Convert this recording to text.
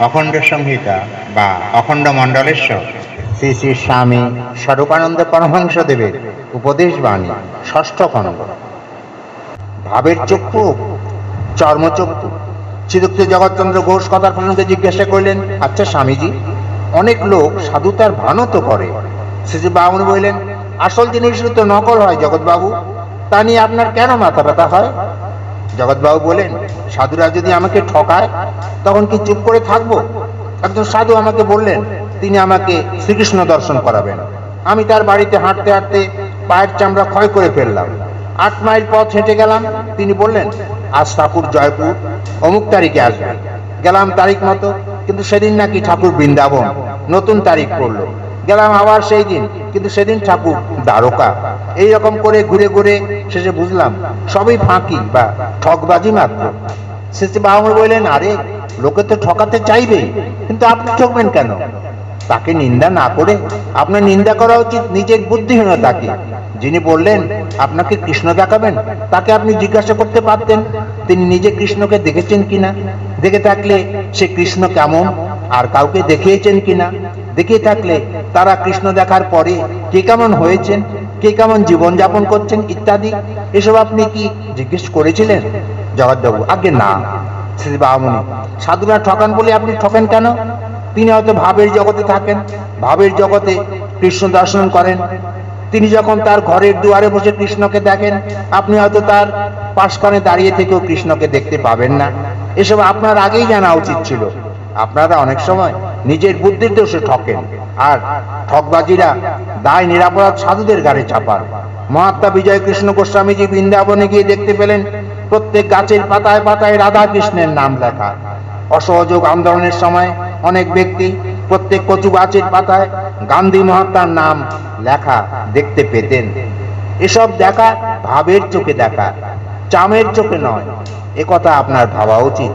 অখণ্ড সংহিতা বা অখণ্ড মণ্ডলেশ্বর শ্রী শ্রী স্বামী স্বরূপানন্দ পরমহংস দেবের উপদেশ বাণী ষষ্ঠ খণ্ড। ভাবের চক্ষু, চর্মচক্ষু। শ্রীযুক্ত জগৎচন্দ্র ঘোষ কথার প্রসঙ্গে জিজ্ঞাসা করলেন আচ্ছা স্বামীজি, অনেক লোক সাধুতার ভানও তো করে। শ্রীজি বামন বললেন, আসল জিনিস তো নকল হয় জগৎবাবু। তা নিয়ে আপনার কেন মাথা ব্যথা হয়? জগৎবাবু বলেন, সাধুরা যদি আমাকে ঠকায়, তখন কি চুপ করে থাকব? একজন সাধু আমাকে বললেন, তিনি আমাকে শ্রীকৃষ্ণ দর্শন করাবেন। আমি তার বাড়িতে হাঁটতে হাঁটতে পায়ের চামড়া ক্ষয় করে ফেললাম। আট মাইল পথ হেঁটে গেলাম। তিনি বললেন, আজ ঠাকুর জয়পুর, অমুক তারিখে আসবে। গেলাম তারিখ মতো, কিন্তু সেদিন নাকি ঠাকুর বৃন্দাবন। নতুন তারিখ পড়ল। গেলাম আবার সেই দিন, কিন্তু সেদিন ঠাকুর দ্বারকা। এই রকম করে ঘুরে ঘুরে শেষে বুঝলাম সবই ফাঁকি বা ঠকবাজি মাত্র। শেষে বাবা বললেন, আরে, লোকে তো ঠকাতে চাইবেই কিন্তু আপনি ঠকবেন কেন? তাকে নিন্দা না করে আপনার নিন্দা করা উচিত নিজের বুদ্ধিহীনতাকে। যিনি বললেন, আপনাকে কৃষ্ণ দেখাবেন, তাকে আপনি জিজ্ঞাসা করতে পারতেন, তিনি নিজে কৃষ্ণকে দেখেছেন কিনা? দেখে থাকলে সে কৃষ্ণ কেমন? আর কাউকে দেখিয়েছেন কিনা? দেখে থাকলে তারা কৃষ্ণ দেখার পরে কে কেমন হয়েছেন? কে কেমন জীবনযাপন করছেন ইত্যাদি, এসব আপনি কি জিজ্ঞেস করেছিলেন? জগৎবাবু আগে না। শ্রী বামনি সাধুরা ঠকান বলে আপনি ঠকেন কেন? তিনি হয়তো ভাবের জগতে থাকেন, ভাবের জগতে কৃষ্ণ দর্শন করেন। তিনি যখন তার ঘরের দুয়ারে বসে কৃষ্ণকে দেখেন, আপনি হয়তো তার পাশখানে দাঁড়িয়ে থেকেও কৃষ্ণকে দেখতে পাবেন না। এসব আপনার আগেই জানা উচিত ছিল। আপনারা অনেক সময় নিজের বুদ্ধির দোষে ঠকেন। আর ঠকবাজিরা দায় নিরাপরাধ সাধুদের গাড়ি চাপান। মহাত্মা বিজয় কৃষ্ণ গোস্বামীজি বৃন্দাবনে গিয়ে দেখতে পেলেন, প্রত্যেক গাছের পাতায় পাতায় রাধা কৃষ্ণের নাম লেখা। অসহযোগ আন্দোলনের সময় অনেক ব্যক্তি প্রত্যেক কচু গাছের পাতায় গান্ধী মহাত্মার নাম লেখা দেখতে পেতেন। এসব দেখা ভাবের চোখে দেখা, চামের চোখে নয়। একথা আপনার ভাবা উচিত।